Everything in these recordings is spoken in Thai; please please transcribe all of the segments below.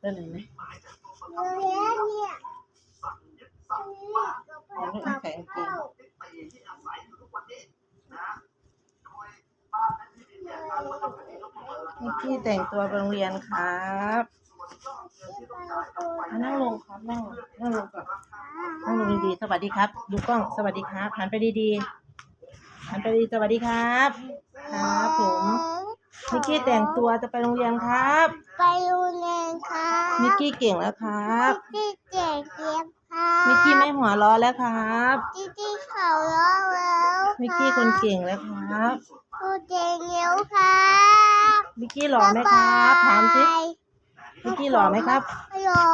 ได้เลยไหมโรงเรียนเนี่ยยังไม่ใส่กางเกงนิกกี้แต่งตัวไปโรงเรียนครับนั่งลงครับนั่งนั่งลงก่อนนั่งลงดีๆสวัสดีครับ ดูกล้องสวัสดีครับหันไปดีๆหันไปดีสวัสดีครับ ครับผม นิกกี้แต่งตัวจะไปโรงเรียนครับ ไปโรงเรียนครับนิกกี้เก่งแล้วครับที่เจ๊เจี๊ยบครับนิกกี้ไม่หัวเร้อแล้วครับที่ที่เขาล้อแล้วนิกกี้คนเก่งแล้วครับกูเจ๊เงี้ยวครับนิกกี้หล่อไหมครับถามสินิกกี้หล่อไหมครับหล่อ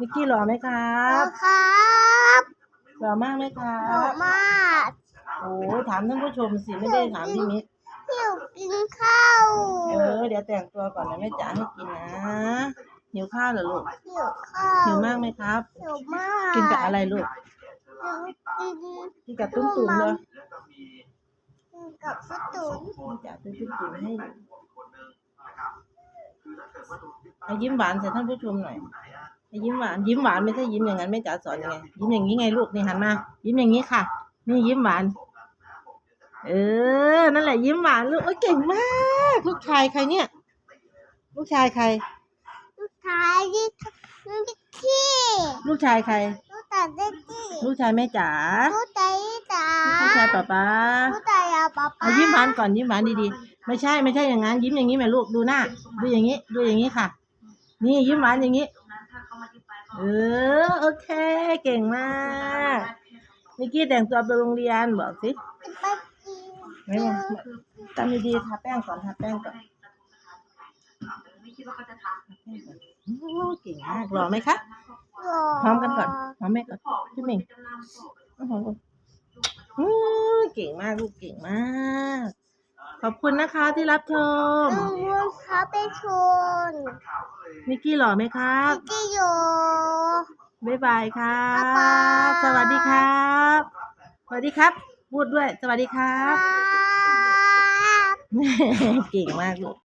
นิกกี้หล่อไหมครัหล่อบครับหล่อมากไหมครัหล่อบมากโอ้ถามท่านผู้ชมสิไม่ได้ถามพี่มิก หิวกินข้าวเออเดี๋ยวแต่งตัวก่อนนะแม่จ๋าให้กินนะหิวข้าวเหรอลูกหิวข้าวหิวมากไหมครับ หิวมากกินกับอะไรลูกกินกินกับตุ้มตุ่มเลยกินกับฟุตตุนแม่จ๋าตุ้มตุ่มตุ่มให้ให้ยิ้มหวานใส่ท่านผู้ชมหน่อยให้ยิ้มหวานยิ้มหวานไม่ใช่ยิ้มอย่างนั้นแม่จ๋าสอนยังไงยิ้มอย่างนี้ไงลูกนี่หันมายิ้มอย่างนี้ค่ะ นี่ยิ้มหวาน เออ นั่นแหละยิ้มหวานลูกโอ้ยเก่งมาก ลูกชายใครเนี่ย ลูกชายใคร ลูกชายที่ลูกขี้ลูกชายใคร ลูกตาเด็กขี้ลูกชายแม่จ๋า ลูกตาตาลูกชายป๊าป๊าลูกตายาป๊าป๊าเอายิ้มหวานก่อนยิ้มหวานดีๆ ไม่ใช่ไม่ใช่อย่างนั้นยิ้มอย่างนี้แม่ลูกดูหน้า ดูอย่างนี้ ดูอย่างนี้ค่ะ นี่ยิ้มหวานอย่างนี้ เออโอเค เก่งมากนิกกี้แต่งตัวไปโรงเรียนบอกสิ ไปกินไม่ไม่ทำดีๆทาแป้งก่อนทาแป้งก่อนโอ้เก่งมากรอไหมคะพร้อมกันก่อนพร้อมไหมก่อนพี่เหม่งเอาหอมก่อนอู้เก่งมากลูกเก่งมาก ขอบคุณนะคะที่รับชมลุงลุงเขาไปชนนิกกี้หล่อไหมครับที่โยบ๊ายบายครับ๊ายบาบยสวัสดีครับ สวัสดีครับ พูดด้วย สวัสดีครัครับบ เก่งมากลูก